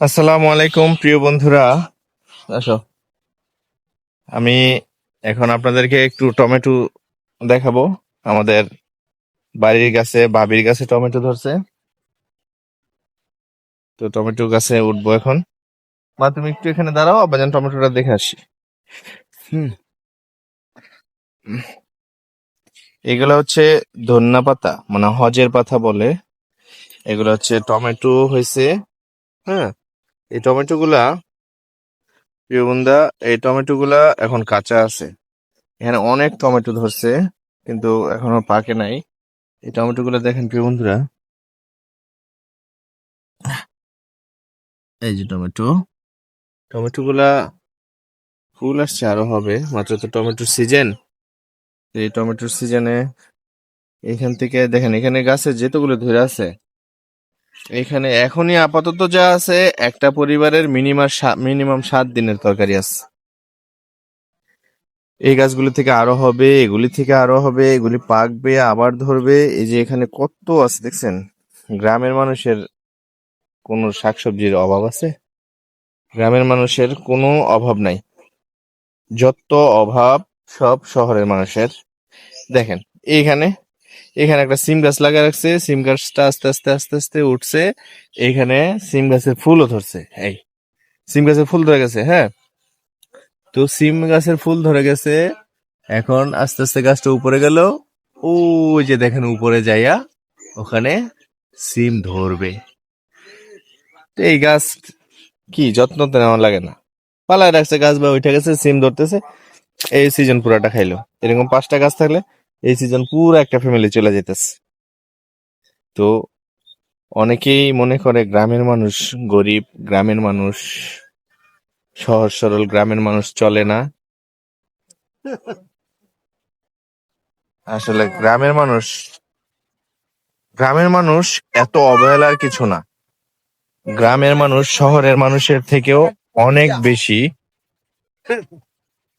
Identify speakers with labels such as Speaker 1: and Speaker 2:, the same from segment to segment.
Speaker 1: আসসালামু আলাইকুম প্রিয় বন্ধুরা। আসো। আমি এখন আপনাদেরকে একটু টমেটো দেখাবো। আমাদের বাড়ির গাছে বাবির গাছে টমেটো ধরছে। তো টমেটো গাছে উঠবো এখন। মা তুমি একটু এখানে দাঁড়াও আবার যেন টমেটোটা দেখে আসি। হুম। এগুলো হচ্ছে ধন্যা পাতা মানে হজের পাতা বলে। এগুলো হচ্ছে টমেটো হয়েছে হ্যাঁ? এই টমেটো গুলা প্রিয় বন্ধা এই টমেটো গুলা এখন কাঁচা আছে। এখানে অনেক টমেটো ধরছে, কিন্তু এখনও পাকে নাই। এই টমেটো গুলা দেখেন, প্রিয় বন্ধুরা। এই যে টমেটো। টমেটো গুলা ফুল আসছে, আরও হবে। মাত্র তো টমেটোর সিজন। এই টমেটোর সিজনে এখান থেকে, দেখেন, এখানে গাছে যেতগুলো ধরে আছে এখানে এখনই আপাতত যা আছে, একটা পরিবারের মিনিমাম মিনিমাম সাত দিনের তরকারি আছে। এই গাছগুলি থেকে আরও হবে, এগুলি থেকে আরও হবে, এগুলি পাকবে, আবার ধরবে। এই যে এখানে কত আছে দেখছেন? গ্রামের মানুষের কোনো শাকসবজির অভাব আছে? গ্রামের মানুষের কোনো অভাব নাই। যত অভাব সব শহরের মানুষের। দেখেন, এইখানে এখানে একটা সিম গাছ লাগা রাখছে, সিম গাছটা আস্তে আস্তে আস্তে আস্তে উঠছে। এখানে সিম গাছের ফুলও ধরছে, এই সিম গাছের ফুল ধরে গেছে হ্যাঁ? তো সিম গাছের ফুল ধরে গেছে, এখন আস্তে আস্তে গাছটা উপরে গেল। ওই যে দেখেন উপরে যাইয়া ওখানে সিম ধরবে। তো এই গাছ কি যত্ন তো নেওয়া লাগে না। পালায় রাখছে গাছ বা উঠে গেছে, সিম ধরতেছে, এই সিজন পুরাটা খাইলো। এরকম পাঁচটা গাছ থাকলে এই সিজন পুরো একটা ফ্যামিলি চলে যেতেছে তো অনেকেই মনে করে গ্রামের মানুষ গরিব, গ্রামের মানুষ সহজ সরল, গ্রামের মানুষ চলে না। আসলে গ্রামের মানুষ গ্রামের মানুষ এত অবহেলার কিছু না। গ্রামের মানুষ শহরের মানুষের থেকেও অনেক বেশি।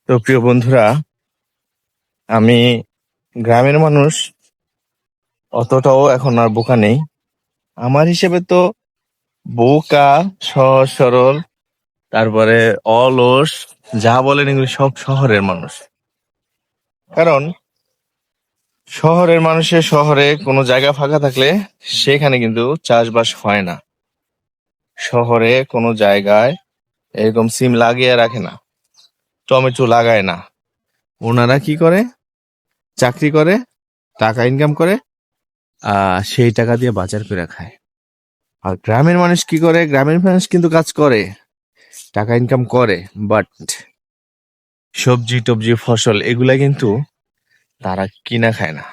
Speaker 1: তো প্রিয় বন্ধুরা, আমি গ্রামের মানুষ অতটাও এখন আর বোকা নেই। আমার হিসেবে তো বোকা, সহজ, সরল, তারপরে অলস, যা বলেন এগুলো সব শহরের মানুষ। কারণ শহরের মানুষের শহরে কোনো জায়গা ফাঁকা থাকলে সেখানে কিন্তু চাষবাস হয় না। শহরে কোনো জায়গায় এরকম সিম লাগিয়ে রাখে না, টমেটো লাগায় না। ওনারা কি করে? চাকরি করে, টাকা ইনকাম করে, আহ, সেই টাকা দিয়ে বাজার করে খায়। আর গ্রামের মানুষ কি করে? গ্রামের মানুষ কিন্তু কাজ করে, টাকা ইনকাম করে বাট সবজি টবজি, ফসল এগুলা কিন্তু তারা কিনা খায় না।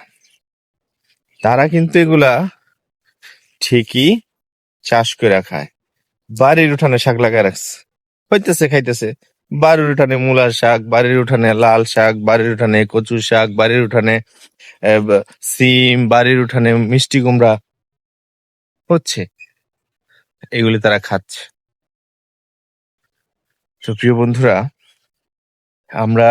Speaker 1: তারা কিন্তু এগুলা ঠিকই চাষ করে খায়। বাড়ির উঠানে শাক লাগায় রাখছে, হইতেছে, খাইতেছে। বাড়ির উঠানে মূলা শাক, বাড়ির উঠানে লাল শাক, বাড়ির উঠানে কচু শাক, বাড়ির উঠানে সিম, বাড়ির উঠানে মিষ্টি কুমড়া। হচ্ছে। এগুলি তারা খাচ্ছে। তো প্রিয় বন্ধুরা, আমরা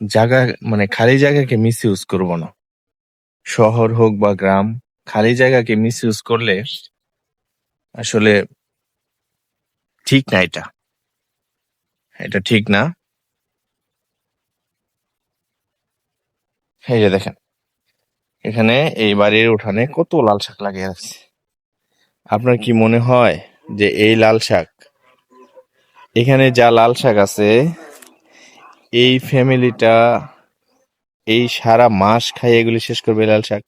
Speaker 1: জায়গা মানে খালি জায়গাকে মিস ইউজ করব না। শহর হোক বা গ্রাম খালি জায়গাকে মিস ইউজ করলে আসলে ঠিক না এটা। এটা ঠিক না। এই যে দেখেন, এখানে এই বাড়ির উঠানে কত লাল শাক লাগিয়ে আছে আপনার কি মনে হয় যে এই লাল শাক, এখানে যা লাল শাক আছে, এই ফ্যামিলিটা এই সারা মাস খাই এগুলি শেষ করবে লাল শাক?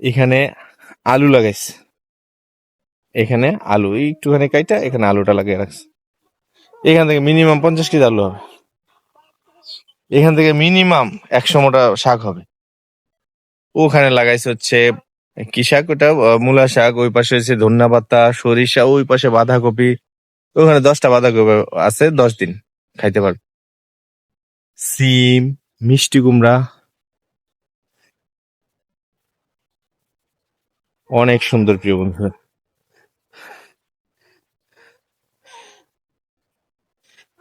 Speaker 1: এখানে আলু লাগাইছে। এখানে আলু একটুখানি কাইটা, এখানে আলুটা লাগিয়ে রাখছে। এখান থেকে মিনিমাম পঞ্চাশ কেজি আলু হবে। এখান থেকে মিনিমাম একশো মোটা শাক হবে। ওখানে লাগাইছে হচ্ছে কি শাক ওটা? মূলা শাক, ওই পাশে হচ্ছে ধন্যা পাতা, সরিষা, ওই পাশে বাঁধাকপি। ওখানে দশটা বাঁধাকপি আছে, দশ দিন খাইতে পারবে। সিম, মিষ্টি কুমড়া অনেক সুন্দর প্রিয় বন্ধু।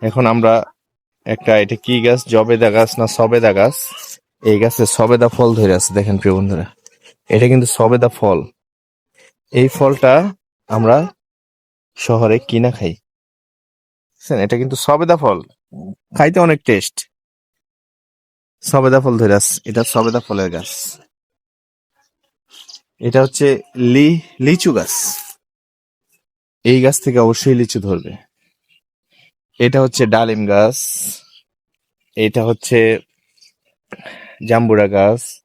Speaker 1: এখন আমরা একটা, এটা কি গাছ? জবেদা গাছ না সবেদা গাছ? এই গাছে সবেদা ফল ধরে আছে, দেখেন প্রিয় বন্ধুরা। এটা কিন্তু সবেদা ফল। এই ফলটা আমরা শহরে কিনা খাই? এটা কিন্তু সবেদা ফল। খাইতে অনেক টেস্ট সবেদা ফল ধরে আছে, এটা সবেদা ফলের গাছ। এটা হচ্ছে লি, লিচু গাছ। এই গাছ থেকে অবশ্যই লিচু ধরবে। এটা হচ্ছে ডালিম গাছ। এটা হচ্ছে জাম্বুরা গাছ।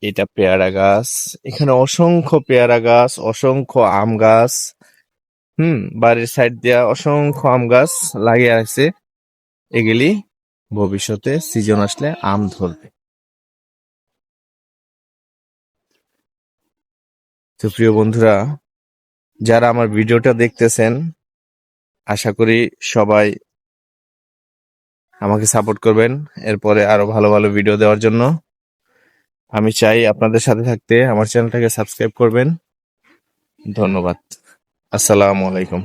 Speaker 1: এটা পেয়ারা গাছ। এখানে অসংখ্য পেয়ারা গাছ, অসংখ্য আম গাছ। হুম, বাড়ির সাইড দিয়া অসংখ্য আম গাছ লাগিয়ে আছে। এগুলি ভবিষ্যতে সিজন আসলে আম ধরবে। তো প্রিয় বন্ধুরা, যারা আমার ভিডিওটা দেখতেছেন, আশা করি সবাই আমাকে সাপোর্ট করবেন এরপরে আরও ভালো ভালো ভিডিও দেওয়ার জন্য। আমি চাই আপনাদের সাথে থাকতে আমার চ্যানেলটাকে সাবস্ক্রাইব করবেন। ধন্যবাদ। আসসালামু আলাইকুম।